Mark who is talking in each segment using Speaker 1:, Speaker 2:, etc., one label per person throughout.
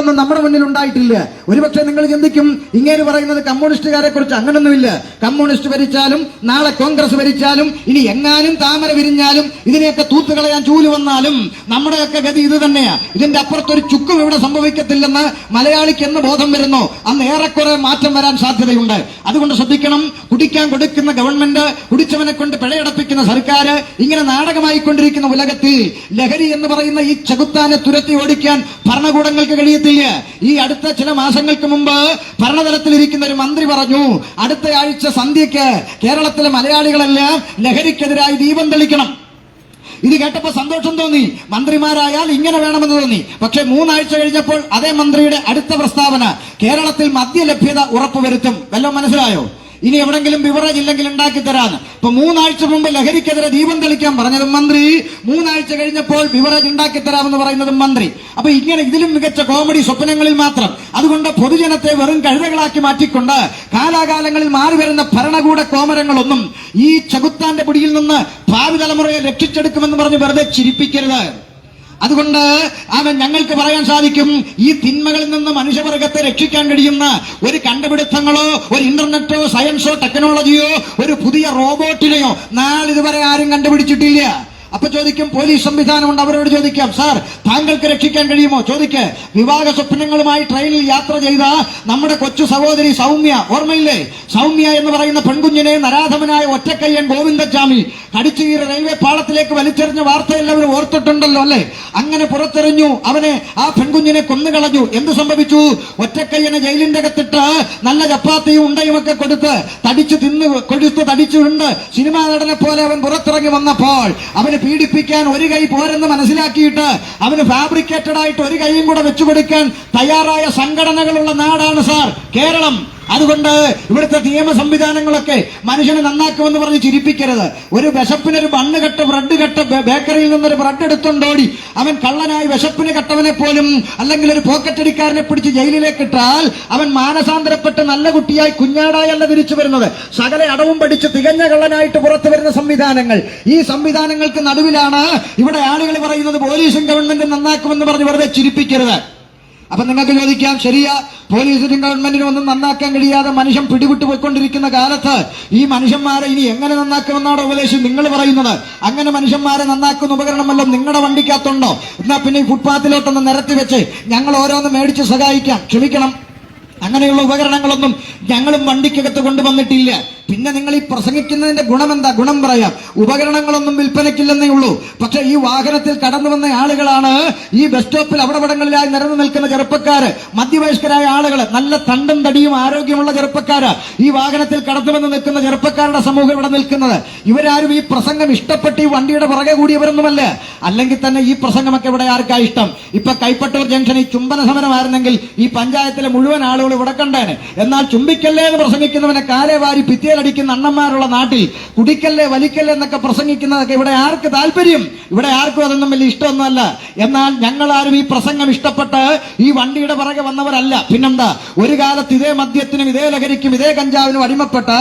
Speaker 1: ഒന്നും നമ്മുടെ മുന്നിൽ ഉണ്ടായിട്ടില്ല. ഒരുപക്ഷെ നിങ്ങൾ ചിന്തിക്കും ഇങ്ങനെ പറയുന്നത് കമ്മ്യൂണിസ്റ്റുകാരെ കുറിച്ച് അങ്ങനൊന്നുമില്ല. കമ്മ്യൂണിസ്റ്റ് ഭരിച്ചാലും നാളെ കോൺഗ്രസ് ഭരിച്ചാലും ഇനി എങ്ങാനും താമര വിരിഞ്ഞാലും ഇതിനെയൊക്കെ തൂത്തുകളയാൻ ചൂൽ വന്നാലും നമ്മുടെയൊക്കെ ഗതി ഇത് തന്നെയാ. ഇതിന്റെ അപ്പുറത്തൊരു ചുക്കും ഇവിടെ സംഭവിക്കത്തില്ലെന്ന് മലയാളിക്ക് എന്ന് ബോധം വരുന്നു. അന്ന് ഏറെക്കുറെ മാറ്റം വരാൻ സാധ്യതയുണ്ട്. അതുകൊണ്ട് ശ്രദ്ധിക്കണം കുടിക്കാൻ കൊടുക്കുന്ന ഗവൺമെന്റ് കുടിച്ചവനെ കൊണ്ട് പിഴയടപ്പിക്കുന്ന സർക്കാർ ഇങ്ങനെ നാടകമായിക്കൊണ്ടിരിക്കുന്ന ഉലകത്തിൽ ലഹരി എന്ന് പറയുന്ന ഈ ചെകുത്താനെ തുരത്തി ഓടിക്കാൻ ഭരണകൂടങ്ങൾക്ക് കഴിയത്തില്ല ഈ അടുത്ത ചില മാസങ്ങൾക്ക് മുമ്പ് ഭരണതലത്തിൽ ഇരിക്കുന്ന ഒരു മന്ത്രി പറഞ്ഞു അടുത്ത ആഴ്ച സന്ധ്യയ്ക്ക് കേരളത്തിലെ മലയാളികളെല്ലാം ലഹരിക്കെതിരായി ദീപം തെളിക്കണം. ഇത് കേട്ടപ്പോ സന്തോഷം തോന്നി. മന്ത്രിമാരായാൽ ഇങ്ങനെ വേണമെന്ന് തോന്നി. പക്ഷെ മൂന്നാഴ്ച കഴിഞ്ഞപ്പോൾ അതേ മന്ത്രിയുടെ അടുത്ത പ്രസ്താവന കേരളത്തിൽ മദ്യലഭ്യത ഉറപ്പുവരുത്തും. വല്ലതും മനസ്സിലായോ? ഇനി എവിടെങ്കിലും ബിവറേജ് ഇല്ലെങ്കിൽ ഉണ്ടാക്കി തരാന്ന്. ഇപ്പൊ മൂന്നാഴ്ച മുമ്പ് ലഹരിക്കെതിരെ ദീപം തെളിക്കാൻ പറഞ്ഞതും മന്ത്രി. മൂന്നാഴ്ച കഴിഞ്ഞപ്പോൾ ബിവറേജ് ഉണ്ടാക്കി തരാമെന്ന് പറയുന്നതും മന്ത്രി. അപ്പൊ ഇങ്ങനെ ഇതിലും മികച്ച കോമഡി സ്വപ്നങ്ങളിൽ മാത്രം. അതുകൊണ്ട് പൊതുജനത്തെ വെറും കഴുതകളാക്കി മാറ്റിക്കൊണ്ട് കാലാകാലങ്ങളിൽ മാറി വരുന്ന ഭരണകൂട കോമരങ്ങളൊന്നും ഈ ചകുത്താന്റെ പിടിയിൽ നിന്ന് ഭാവി തലമുറയെ രക്ഷിച്ചെടുക്കുമെന്ന് പറഞ്ഞ് വെറുതെ ചിരിപ്പിക്കരുത്. അതുകൊണ്ട് അവൻ ഞങ്ങൾക്ക് പറയാൻ സാധിക്കും ഈ തിന്മകളിൽ നിന്ന് മനുഷ്യവർഗത്തെ രക്ഷിക്കാൻ കഴിയുന്ന ഒരു കണ്ടുപിടുത്തങ്ങളോ ഒരു ഇന്റർനെറ്റോ സയൻസോ ടെക്നോളജിയോ ഒരു പുതിയ റോബോട്ടിനെയോ നാളിതുവരെ ആരും കണ്ടുപിടിച്ചിട്ടില്ല. അപ്പൊ ചോദിക്കും പോലീസ് സംവിധാനമുണ്ട്? അവരോട് ചോദിക്കാം സാർ താങ്കൾക്ക് രക്ഷിക്കാൻ കഴിയുമോ? ചോദിക്ക് വിവാഹ സ്വപ്നങ്ങളുമായി ട്രെയിനിൽ യാത്ര ചെയ്ത നമ്മുടെ കൊച്ചു സഹോദരി സൗമ്യ ഓർമ്മയില്ലേ? സൗമ്യ എന്ന് പറയുന്ന പെൺകുഞ്ഞിനെ നരാധമനായ ഒറ്റക്കയ്യൻ ഗോവിന്ദസ്വാമി കടിച്ചുകീറ റെയിൽവേ പാളത്തിലേക്ക് വലിച്ചെറിഞ്ഞ വാർത്ത എല്ലാവരും ഓർത്തിട്ടുണ്ടല്ലോ അല്ലെ? അങ്ങനെ പുറത്തെറിഞ്ഞു അവനെ ആ പെൺകുഞ്ഞിനെ കൊന്നുകളഞ്ഞു. എന്ത് സംഭവിച്ചു? ഒറ്റക്കയ്യനെ ജയിലിന്റെ അകത്തിട്ട് നല്ല ചപ്പാത്തിയും ഉണ്ടയും ഒക്കെ കൊടുത്ത് തടിച്ചു തിന്ന് കൊഴുത്ത് തടിച്ചുണ്ട് സിനിമാ നടനെ പോലെ അവൻ പുറത്തിറങ്ങി വന്നപ്പോൾ അവന് പീഡിപ്പിക്കാൻ ഒരു കൈ പോരെന്ന് മനസ്സിലാക്കിയിട്ട് അവന് ഫാബ്രിക്കേറ്റഡ് ആയിട്ട് ഒരു കൈയും കൂടെ വെച്ചു കൊടുക്കാൻ തയ്യാറായ സംഘടനകളുള്ള നാടാണ് സാർ കേരളം. അതുകൊണ്ട് ഇവിടുത്തെ നിയമ സംവിധാനങ്ങളൊക്കെ മനുഷ്യനെ നന്നാക്കുമെന്ന് പറഞ്ഞ് ചിരിപ്പിക്കരുത്. ഒരു വിശപ്പിനൊരു ബണ്ണ് കെട്ട് ബ്രെഡ് കെട്ട് ബേക്കറിയിൽ നിന്നൊരു ബ്രെഡ് എടുത്തുണ്ടോടി. അവൻ കള്ളനായി വിശപ്പിന് കെട്ടവനെ പോലും അല്ലെങ്കിൽ ഒരു പോക്കറ്റടിക്കാരനെ പിടിച്ച് ജയിലിലേക്ക് ഇട്ടാൽ അവൻ മാനസാന്തരപ്പെട്ട് നല്ല കുട്ടിയായി കുഞ്ഞാടായല്ല തിരിച്ചു വരുന്നത്. സകല അടവും പഠിച്ച് തികഞ്ഞ കള്ളനായിട്ട് പുറത്തു വരുന്ന സംവിധാനങ്ങൾ. ഈ സംവിധാനങ്ങൾക്ക് നടുവിലാണ് ഇവിടെ ആളുകൾ പറയുന്നത് പോലീസും ഗവൺമെന്റും നന്നാക്കുമെന്ന് പറഞ്ഞ് വെറുതെ ചിരിപ്പിക്കരുത്. അപ്പൊ നിങ്ങൾക്ക് ചോദിക്കാം ശരിയ? പോലീസിനും ഗവൺമെന്റിനും ഒന്നും നന്നാക്കാൻ കഴിയാതെ മനുഷ്യൻ പിടിവിട്ട് പോയിക്കൊണ്ടിരിക്കുന്ന കാലത്ത് ഈ മനുഷ്യന്മാരെ ഇനി എങ്ങനെ നന്നാക്കുമെന്നാണ് ഉപദേശം നിങ്ങൾ പറയുന്നത്? അങ്ങനെ മനുഷ്യന്മാരെ നന്നാക്കുന്ന ഉപകരണം വല്ലതും നിങ്ങളുടെ വണ്ടിക്കകത്തുണ്ടോ? എന്നാ പിന്നെ ഈ ഫുട്പാത്തിലോട്ടൊന്ന് നിരത്തി വെച്ച് ഞങ്ങൾ ഓരോന്ന് മേടിച്ച് സഹായിക്കാം. ക്ഷമിക്കണം. അങ്ങനെയുള്ള ഉപകരണങ്ങളൊന്നും ഞങ്ങളും വണ്ടിക്കകത്ത് കൊണ്ടുവന്നിട്ടില്ല. പിന്നെ നിങ്ങൾ ഈ പ്രസംഗിക്കുന്നതിന്റെ ഗുണം എന്താ ഗുണം പറയാം. ഉപകരണങ്ങളൊന്നും വിൽപ്പനയ്ക്കില്ലെന്നേ ഉള്ളൂ. പക്ഷെ ഈ വാഹനത്തിൽ കടന്നു വന്ന ആളുകളാണ് ഈ ബസ് സ്റ്റോപ്പിൽ അവിടെവിടങ്ങളിലായി നിരന്നു നിൽക്കുന്ന ചെറുപ്പക്കാര്. മധ്യവയസ്കരായ ആളുകൾ നല്ല തണ്ടും തടിയും ആരോഗ്യമുള്ള ചെറുപ്പക്കാര് ഈ വാഹനത്തിൽ കടന്നു വന്ന് നിൽക്കുന്ന ചെറുപ്പക്കാരുടെ സമൂഹം ഇവിടെ നിൽക്കുന്നത്. ഇവരാരും ഈ പ്രസംഗം ഇഷ്ടപ്പെട്ട് ഈ വണ്ടിയുടെ പുറകെ കൂടിയവരൊന്നുമല്ല. അല്ലെങ്കിൽ തന്നെ ഈ പ്രസംഗമൊക്കെ ഇവിടെ ആർക്കാ ഇഷ്ടം? ഇപ്പൊ കൈപ്പട്ടൂർ ജംഗ്ഷൻ ഈ ചുംബന സമരമായിരുന്നെങ്കിൽ ഈ പഞ്ചായത്തിലെ മുഴുവൻ ആളുകൾ ഇവിടെ കണ്ടേനെ. എന്നാൽ ചുംബിക്കല്ലേ എന്ന് പ്രസംഗിക്കുന്നവനെ കാലേ വാരി ഭിത്തിയിലടിക്കുന്ന അണ്ണന്മാരുള്ള നാട്ടിൽ കുടിക്കല്ലേ വലിക്കല്ലേ എന്നൊക്കെ പ്രസംഗിക്കുന്നതൊക്കെ ഇവിടെ ആർക്ക് താല്പര്യം? ഇവിടെ ആർക്കും അതൊന്നും വലിയ ഇഷ്ടമൊന്നുമല്ല. എന്നാൽ ഞങ്ങൾ ആരും ഈ പ്രസംഗം ഇഷ്ടപ്പെട്ട് ഈ വണ്ടിയുടെ പുറകെ വന്നവരല്ല. പിന്നെന്താ? ഒരു കാലത്ത് ഇതേ മദ്യത്തിനും ഇതേ ലഹരിക്കും ഇതേ കഞ്ചാവിനും അടിമപ്പെട്ട്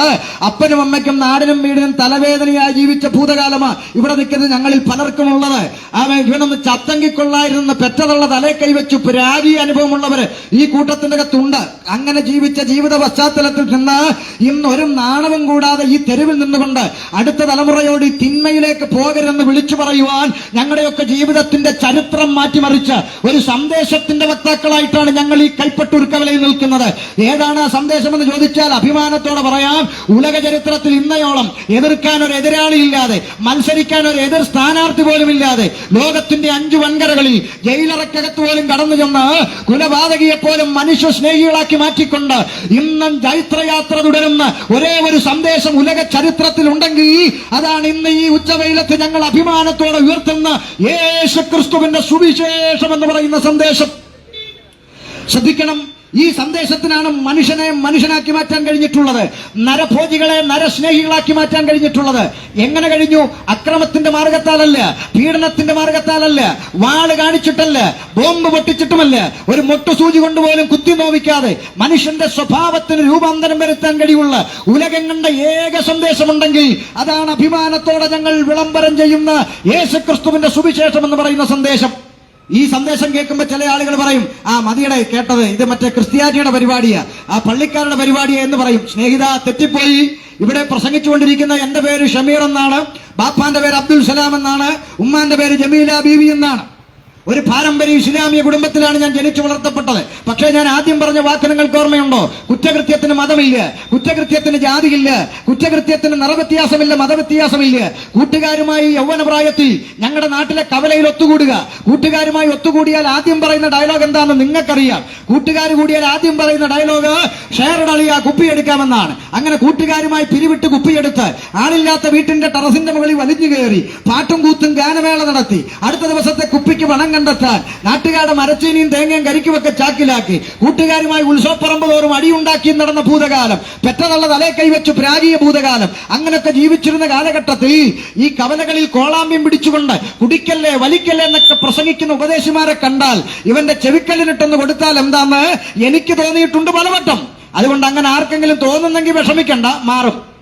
Speaker 1: അപ്പനും അമ്മയ്ക്കും നാടിനും വീടിനും തലവേദനയായി ജീവിച്ച ഭൂതകാലമാ ഇവിടെ നിൽക്കുന്നത് ഞങ്ങളിൽ പലർക്കും ഉള്ളത് അവൻ ഇവനൊന്ന് ചത്തങ്കിക്കൊള്ളായിരുന്ന പെറ്റതുള്ള തലേ കൈവച്ചു പുരാരി അനുഭവമുള്ളവര് ഈ കൂട്ടത്തിന്റെ അകത്തുണ്ട് അങ്ങനെ ജീവിച്ച ജീവിത പശ്ചാത്തലത്തിൽ നിന്ന് ഇന്നൊരു ഒരു നാണവും കൂടാതെ ഈ തെരുവിൽ നിന്നുകൊണ്ട് അടുത്ത തലമുറയോട് ഈ തിന്മയിലേക്ക് പോകരുതെന്ന് വിളിച്ചു പറയുവാൻ ഞങ്ങളുടെയൊക്കെ ജീവിതത്തിന്റെ ചരിത്രം മാറ്റിമറിച്ച് ഒരു സന്ദേശത്തിന്റെ വക്താക്കളായിട്ടാണ് ഞങ്ങൾ ഈ കൈപ്പട്ടൂർ കവലയിൽ നിൽക്കുന്നത്. ഏതാണ് ആ സന്ദേശം എന്ന് ചോദിച്ചാൽ അഭിമാനത്തോടെ പറയാം. ഉലക ചരിത്രത്തിൽ ഇന്നയോളം എതിർക്കാൻ ഒരു എതിരാളി ഇല്ലാതെ മത്സരിക്കാൻ ഒരു എതിർ സ്ഥാനാർത്ഥി പോലും ഇല്ലാതെ ലോകത്തിന്റെ അഞ്ചു വൻകരകളിൽ ജയിലറക്കകത്ത് പോലും കടന്നു ചെന്ന് കുലപാതകിയെ പോലും മനുഷ്യ സ്നേഹികളാക്കി മാറ്റിക്കൊണ്ട് ഇന്നും ചൈത്രയാത്ര തുടരുന്ന ഒരേ ഒരു സന്ദേശം ഉലക ചരിത്രത്തിൽ ഉണ്ടെങ്കിൽ അതാണ് ഇന്ന് ഈ ഉച്ചവെയിലത്ത് ഞങ്ങൾ അഭിമാനത്തോടെ ഉയർത്തുന്ന യേശു ക്രിസ്തുവിന്റെ സുവിശേഷം എന്ന് പറയുന്ന സന്ദേശം. ശ്രദ്ധിക്കണം. ഈ സന്ദേശത്തിനാണ് മനുഷ്യനെ മനുഷ്യനാക്കി മാറ്റാൻ കഴിഞ്ഞിട്ടുള്ളത്. നരഭോജികളെ നരസ്നേഹികളാക്കി മാറ്റാൻ കഴിഞ്ഞിട്ടുള്ളത്. എങ്ങനെ കഴിഞ്ഞു? അക്രമത്തിന്റെ മാർഗത്താലല്ല പീഡനത്തിന്റെ മാർഗത്താലല്ല വാൾ കാണിച്ചിട്ടല്ല ബോംബ് പൊട്ടിച്ചിട്ടുമല്ല ഒരു മൊട്ടുസൂചി കൊണ്ടുപോലും കുത്തി നോവിക്കാതെ മനുഷ്യന്റെ സ്വഭാവത്തിന് രൂപാന്തരം വരുത്താൻ കഴിയുള്ള ഉലകം കണ്ട ഏക സന്ദേശമുണ്ടെങ്കിൽ അതാണ് അഭിമാനത്തോടെ ഞങ്ങൾ വിളംബരം ചെയ്യുന്ന യേശുക്രിസ്തുവിന്റെ സുവിശേഷം എന്ന് പറയുന്ന സന്ദേശം. ഈ സന്ദേശം കേൾക്കുമ്പോൾ ചില ആളുകൾ പറയും ആ മതിയുടെ കേട്ടത്. ഇത് മറ്റേ ക്രിസ്ത്യാനിയുടെ പരിപാടിയാ. ആ പള്ളിക്കാരുടെ പരിപാടിയാ എന്ന് പറയും. സ്നേഹിത തെറ്റിപ്പോയി. ഇവിടെ പ്രസംഗിച്ചുകൊണ്ടിരിക്കുന്ന എന്റെ പേര് ഷമീർ എന്നാണ് ബാപ്പാന്റെ പേര് അബ്ദുൽ സലാം എന്നാണ് ഉമ്മാന്റെ പേര് ജമീല ബീവി എന്നാണ്. ഒരു പാരമ്പര്യ ഇസ്ലാമിക കുടുംബത്തിലാണ് ഞാൻ ജനിച്ചു വളർത്തപ്പെട്ടത്. പക്ഷേ ഞാൻ ആദ്യം പറഞ്ഞ വാക്ക് നിങ്ങൾക്ക് ഓർമ്മയുണ്ടോ? കുറ്റകൃത്യത്തിന് മതമില്ല. കുറ്റകൃത്യത്തിന് ജാതിയില്ല. കുറ്റകൃത്യത്തിന് നിറവ്യത്യാസമില്ല മതവ്യത്യാസമില്ല. കൂട്ടുകാരുമായി യൗവനപ്രായത്തിൽ ഞങ്ങളുടെ നാട്ടിലെ കവലയിൽ ഒത്തുകൂടുക. കൂട്ടുകാരുമായി ഒത്തുകൂടിയാൽ ആദ്യം പറയുന്ന ഡയലോഗ് എന്താണെന്ന് നിങ്ങൾക്കറിയാം. കൂട്ടുകാർ കൂടിയാൽ ആദ്യം പറയുന്ന ഡയലോഗ് ഷെയർഡളിയ കുപ്പിയെടുക്കാമെന്നാണ് അങ്ങനെ കൂട്ടുകാരുമായി പിരിവിട്ട് കുപ്പിയെടുത്ത് ആളില്ലാത്ത വീട്ടിന്റെ ടെറസിന്റെ മുകളിൽ വലിഞ്ഞു കയറി പാട്ടും കൂത്തും ഗാനമേള നടത്തി. അടുത്ത ദിവസത്തെ കുപ്പിക്ക് പണം കണ്ടെത്താൻ നാട്ടുകാരുടെ മരച്ചീനിയും തേങ്ങയും കരിക്കുമൊക്കെ ചാക്കിലാക്കി. കൂട്ടുകാരുമായി ഉത്സവപ്പറമ്പ് തോറും അടിയുണ്ടാക്കി നടന്ന ഭൂതകാലം. പെറ്റതള്ള തലേ കൈവച്ച് പ്രാചീയ ഭൂതകാലം. അങ്ങനൊക്കെ ജീവിച്ചിരുന്ന കാലഘട്ടത്തിൽ ഈ കവലകളിൽ കോളാമ്യം പിടിച്ചുകൊണ്ട് കുടിക്കല്ലേ വലിക്കല്ലേ എന്നൊക്കെ പ്രസംഗിക്കുന്ന ഉപദേശിമാരെ കണ്ടാൽ ഇവന്റെ ചെവിക്കല്ലിനിട്ടൊന്ന് കൊടുത്താൽ എന്താന്ന് എനിക്ക് തോന്നിയിട്ടുണ്ട് പലവട്ടം. അതുകൊണ്ട് അങ്ങനെ ആർക്കെങ്കിലും തോന്നുന്നെങ്കിൽ വിഷമിക്കണ്ട മാറും.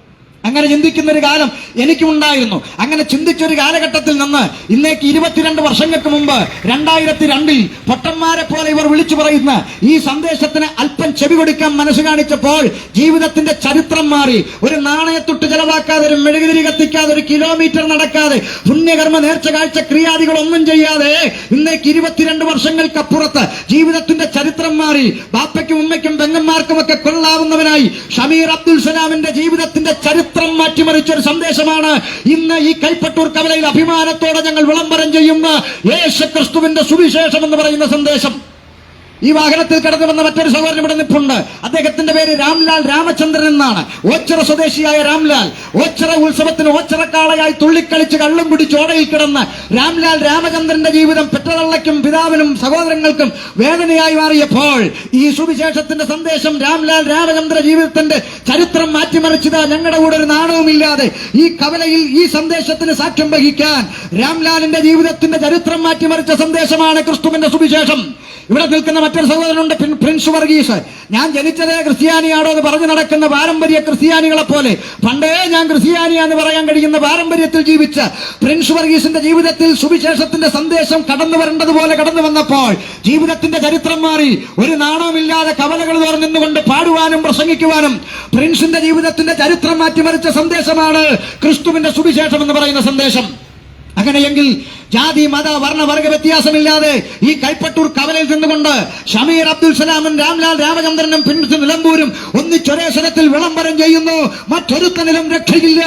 Speaker 1: അങ്ങനെ ചിന്തിക്കുന്ന ഒരു കാലം എനിക്കുണ്ടായിരുന്നു അങ്ങനെ ചിന്തിച്ച ഒരു കാലഘട്ടത്തിൽ നിന്ന് ഇന്നേക്ക് ഇരുപത്തിരണ്ട് വർഷങ്ങൾക്ക് മുമ്പ് രണ്ടായിരത്തി രണ്ടിൽ പൊട്ടന്മാരെ പോലെ ഇവർ വിളിച്ചു പറയുന്ന ഈ സന്ദേശത്തിന് അല്പം ചെവി കൊടുക്കാൻ മനസ്സ് കാണിച്ചപ്പോൾ ജീവിതത്തിന്റെ ചരിത്രം മാറി. ഒരു നാണയത്തൊട്ട് ചെലവാക്കാതെ ഒരു മെഴുകുതിരി കത്തിക്കാതെ ഒരു കിലോമീറ്റർ നടക്കാതെ പുണ്യകർമ്മ നേർച്ച കാഴ്ച ക്രിയാദികളൊന്നും ചെയ്യാതെ ഇന്നേക്ക് ഇരുപത്തിരണ്ട് വർഷങ്ങൾക്കപ്പുറത്ത് ജീവിതത്തിന്റെ ചരിത്രം മാറി. ബാപ്പയ്ക്കും ഉമ്മയ്ക്കും പെങ്ങന്മാർക്കും ഒക്കെ കൊള്ളാവുന്നവനായി ഷമീർ അബ്ദുൽ സലാമിന്റെ ജീവിതത്തിന്റെ ചരിത്രം മാറ്റിമറിച്ച ഒരു സന്ദേശമാണ്. ഇന്ന് ഈ കൈപ്പട്ടൂർ കവലയിൽ അഭിമാനത്തോടെ ഞങ്ങൾ വിളംബരം ചെയ്യുന്ന യേശുക്രിസ്തുവിന്റെ സുവിശേഷം എന്ന് പറയുന്ന സന്ദേശം. ഈ വാഹനത്തിൽ കടന്നു വന്ന മറ്റൊരു സഹോദരൻ ഇവിടെ നിൽപ്പുണ്ട് അദ്ദേഹത്തിന്റെ പേര് രാംലാൽ രാമചന്ദ്രൻ എന്നാണ്. ഓച്ചിറ സ്വദേശിയായ രാംലാൽ ഓച്ചിറ ഉത്സവത്തിന് ഓച്ചിറക്കാളയായി തുള്ളിക്കളിച്ച് കള്ളും പിടിച്ച് ഓടയിൽ കിടന്ന് രാംലാൽ രാമചന്ദ്രന്റെ ജീവിതം പെറ്റതള്ളയ്ക്കും പിതാവിനും സഹോദരങ്ങൾക്കും വേദനയായി മാറിയപ്പോൾ ഈ സുവിശേഷത്തിന്റെ സന്ദേശം രാംലാൽ രാമചന്ദ്ര ജീവിതത്തിന്റെ ചരിത്രം മാറ്റിമറിച്ചത് ഞങ്ങളുടെ കൂടെ ഒരു നാണവുമില്ലാതെ ഈ കവലയിൽ ഈ സന്ദേശത്തിന് സാക്ഷ്യം വഹിക്കാൻ രാംലാലിന്റെ ജീവിതത്തിന്റെ ചരിത്രം മാറ്റിമറിച്ച സന്ദേശമാണ് ക്രിസ്തുവിന്റെ സുവിശേഷം. ഇവിടെ നിൽക്കുന്ന മറ്റൊരു സഹോദരനുണ്ട് പ്രിൻസ് വർഗീസ്. ഞാൻ ജനിച്ചതേ ക്രിസ്ത്യാനിയാണോ എന്ന് പറഞ്ഞു നടക്കുന്ന പാരമ്പര്യ ക്രിസ്ത്യാനികളെ പോലെ. പണ്ടേ ഞാൻ ക്രിസ്ത്യാനിയാന്ന് പറയാൻ കഴിയുന്ന പാരമ്പര്യത്തിൽ ജീവിച്ച പ്രിൻസ് വർഗീസിന്റെ ജീവിതത്തിൽ സുവിശേഷത്തിന്റെ സന്ദേശം കടന്നു വരേണ്ടതുപോലെ കടന്നു വന്നപ്പോൾ ജീവിതത്തിന്റെ ചരിത്രം മാറി. ഒരു നാണവുമില്ലാതെ കവലകൾ തോറും നിന്നുകൊണ്ട് പാടുവാനും പ്രസംഗിക്കുവാനും പ്രിൻസിന്റെ ജീവിതത്തിന്റെ ചരിത്രം മാറ്റിമറിച്ച സന്ദേശമാണ് ക്രിസ്തുവിന്റെ സുവിശേഷം എന്ന് പറയുന്ന സന്ദേശം. അങ്ങനെയെങ്കിൽ ജാതി മത വർണ വർഗ വ്യത്യാസമില്ലാതെ ഈ കൈപ്പട്ടൂർ കവലയിൽ നിന്നുകൊണ്ട് ഷമീർ അബ്ദുൽ സലാമും രാംലാൽ രാമചന്ദ്രനും പിന്നിട്ട് നിലമ്പൂരും ഒന്നിച്ചൊരേ സ്വരത്തിൽ വിളംബരം ചെയ്യുന്നു. മറ്റൊരുത്തനിലും രക്ഷയില്ല.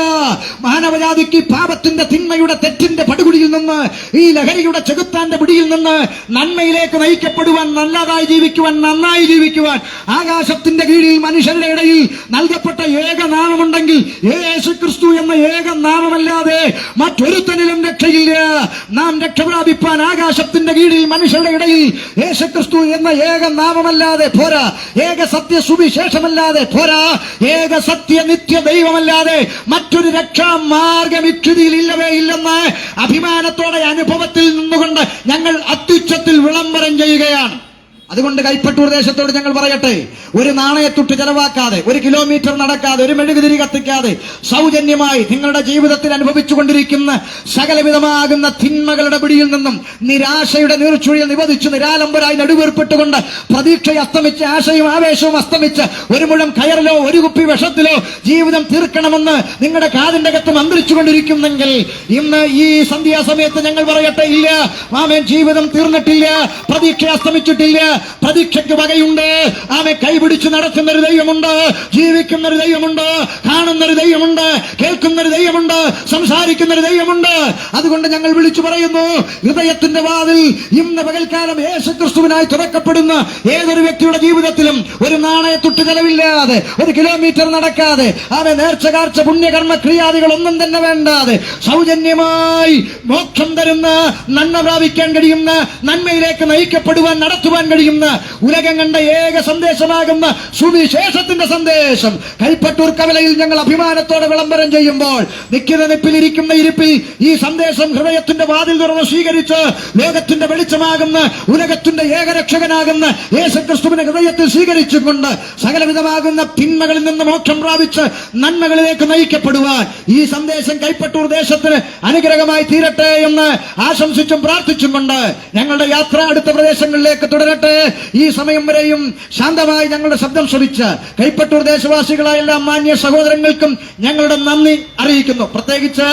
Speaker 1: മാനവജാതിക്ക് പാപത്തിന്റെ തിന്മയുടെ തെറ്റിന്റെ പടുകുടിയിൽ നിന്ന് ഈ ലഹരിയുടെ ചെകുത്താന്റെ പിടിയിൽ നിന്ന് നന്മയിലേക്ക് നയിക്കപ്പെടുവാൻ നല്ലതായി ജീവിക്കുവാൻ നന്നായി ജീവിക്കുവാൻ ആകാശത്തിന്റെ കീഴിൽ മനുഷ്യരുടെ ഇടയിൽ നൽകപ്പെട്ട ഏക നാമമുണ്ടെങ്കിൽ യേശു ക്രിസ്തു എന്ന ഏക നാമമല്ലാതെ മറ്റൊരുത്തനിലും രക്ഷയില്ല. നാം രക്ഷപ്രാപിപ്പാൻ ആകാശത്തിന്റെ കീഴിൽ മനുഷ്യരുടെ ഇടയിൽ യേശുക്രിസ്തു എന്ന ഏക നാമമല്ലാതെ പോരാ. ഏക സത്യ സുവിശേഷമല്ലാതെ പോരാ. ഏക സത്യ നിത്യ ദൈവമല്ലാതെ മറ്റൊരു രക്ഷാ മാർഗം ഇല്ലവേ ഇല്ലെന്ന് അഭിമാനത്തോടെ അനുഭവത്തിൽ നിന്നുകൊണ്ട് ഞങ്ങൾ അത്യുച്ചത്തിൽ വിളംബരം ചെയ്യുകയാണ്. അതുകൊണ്ട് കൈപ്പറ്റൂർ ദേശത്തോട് ഞങ്ങൾ പറയട്ടെ ഒരു നാണയത്തുട്ട് ചെലവാക്കാതെ ഒരു കിലോമീറ്റർ നടക്കാതെ ഒരു മെഴുകുതിരി കത്തിക്കാതെ സൗജന്യമായി നിങ്ങളുടെ ജീവിതത്തിൽ അനുഭവിച്ചു കൊണ്ടിരിക്കുന്ന സകലവിധമാകുന്ന തിന്മകളുടെ പിടിയിൽ നിന്നും നിരാശയുടെ നീർച്ചുഴിയിൽ നിവധിച്ചു നിരാലംബരായി നടുവേർപ്പെട്ടുകൊണ്ട് പ്രതീക്ഷ അസ്തമിച്ച് ആശയും ആവേശവും അസ്തമിച്ച് ഒരു മുഴം കയറിലോ ഒരു കുപ്പി വിഷത്തിലോ ജീവിതം തീർക്കണമെന്ന് നിങ്ങളുടെ കാതിന്റെ അകത്ത് മന്ത്രിച്ചുകൊണ്ടിരിക്കുന്നെങ്കിൽ ഇന്ന് ഈ സന്ധ്യാസമയത്ത് ഞങ്ങൾ പറയട്ടെ ഇല്ല മാമൻ ജീവിതം തീർന്നിട്ടില്ല പ്രതീക്ഷ അസ്തമിച്ചിട്ടില്ല പ്രതീക്ഷയ്ക്ക് വകയുണ്ട്. ആമെ കൈപിടിച്ച് നടത്തുന്ന ഒരു ദൈവമുണ്ട്. ജീവിക്കുന്ന ഒരു ദൈവമുണ്ട്. കാണുന്ന ഒരു ദൈവമുണ്ട്. കേൾക്കുന്ന ഒരു ദൈവമുണ്ട്. സംസാരിക്കുന്ന ഒരു ദൈവമുണ്ട്. അതുകൊണ്ട് ഞങ്ങൾ വിളിച്ചു പറയുന്നു ഹൃദയത്തിന്റെ വാതിൽ ഇന്ന് പകൽക്കാലം യേശു ക്രിസ്തുവിനായി തുറക്കപ്പെടുന്ന ഏതൊരു വ്യക്തിയുടെ ജീവിതത്തിലും ഒരു നാണയത്തൊട്ട് ചെലവില്ലാതെ ഒരു കിലോമീറ്റർ നടക്കാതെ അവ നേർച്ച കാർച്ച പുണ്യകർമ്മ ക്രിയാദികൾ ഒന്നും തന്നെ വേണ്ടാതെ സൗജന്യമായി മോക്ഷം തരുന്ന നന്മ പ്രാപിക്കാൻ കഴിയുന്ന നന്മയിലേക്ക് നയിക്കപ്പെടുവാൻ നടത്തുവാൻ കഴിയുന്ന പൊഴിയുന്ന ഉലകം കണ്ട ഏക സന്ദേശമാകുന്ന സുവിശേഷത്തിന്റെ സന്ദേശം. കൈപ്പറ്റൂർ കവലയിൽ ഞങ്ങൾ അഭിമാനത്തോടെ വിളംബരം ചെയ്യുമ്പോൾ നിൽക്കുന്ന നിപ്പിലിരിക്കുന്ന ഇരിപ്പിൽ ഈ സന്ദേശം ഹൃദയത്തിന്റെ വാതിൽ തുറന്ന് സ്വീകരിച്ച് ലോകത്തിന്റെ വെളിച്ചമാകുന്ന ഉലകത്തിന്റെ ഏകരക്ഷകനാകുന്ന യേശുക്രിസ്തുവിനെ ഹൃദയത്തിൽ സ്വീകരിച്ചുകൊണ്ട് സകലവിധമാകുന്ന തിന്മകളിൽ നിന്ന് മോക്ഷം പ്രാപിച്ച് നന്മകളിലേക്ക് നയിക്കപ്പെടുവാൻ ഈ സന്ദേശം കൈപ്പറ്റൂർ ദേശത്തിന് അനുഗ്രഹമായി തീരട്ടെ എന്ന് ആശംസിച്ചും പ്രാർത്ഥിച്ചും കൊണ്ട് ഞങ്ങളുടെ യാത്ര അടുത്ത പ്രദേശങ്ങളിലേക്ക് തുടരട്ടെ. ഈ സമയം വരെയും ശാന്തമായി ഞങ്ങളുടെ ശബ്ദം ശ്രമിച്ച് കൈപ്പറ്റൂർ ദേശവാസികളായ എല്ലാ മാന്യ സഹോദരങ്ങൾക്കും ഞങ്ങളുടെ നന്ദി അറിയിക്കുന്നു. പ്രത്യേകിച്ച്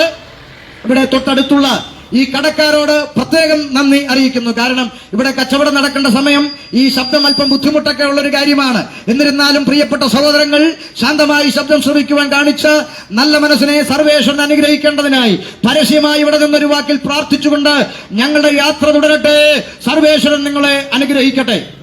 Speaker 1: ഇവിടെ തൊട്ടടുത്തുള്ള ഈ കടക്കാരോട് പ്രത്യേകം നന്ദി അറിയിക്കുന്നു. കാരണം ഇവിടെ കച്ചവടം നടക്കേണ്ട സമയം ഈ ശബ്ദം അല്പം ബുദ്ധിമുട്ടൊക്കെ ഉള്ള ഒരു കാര്യമാണ്. എന്നിരുന്നാലും പ്രിയപ്പെട്ട സഹോദരങ്ങൾ ശാന്തമായി ശബ്ദം ശ്രമിക്കുവാൻ കാണിച്ച് നല്ല മനസ്സിനെ സർവേഷൻ അനുഗ്രഹിക്കേണ്ടതിനായി പരസ്യമായി ഇവിടെ നിന്നൊരു വാക്കിൽ പ്രാർത്ഥിച്ചുകൊണ്ട് ഞങ്ങളുടെ യാത്ര തുടരട്ടെ. സർവേശ്വരൻ നിങ്ങളെ അനുഗ്രഹിക്കട്ടെ.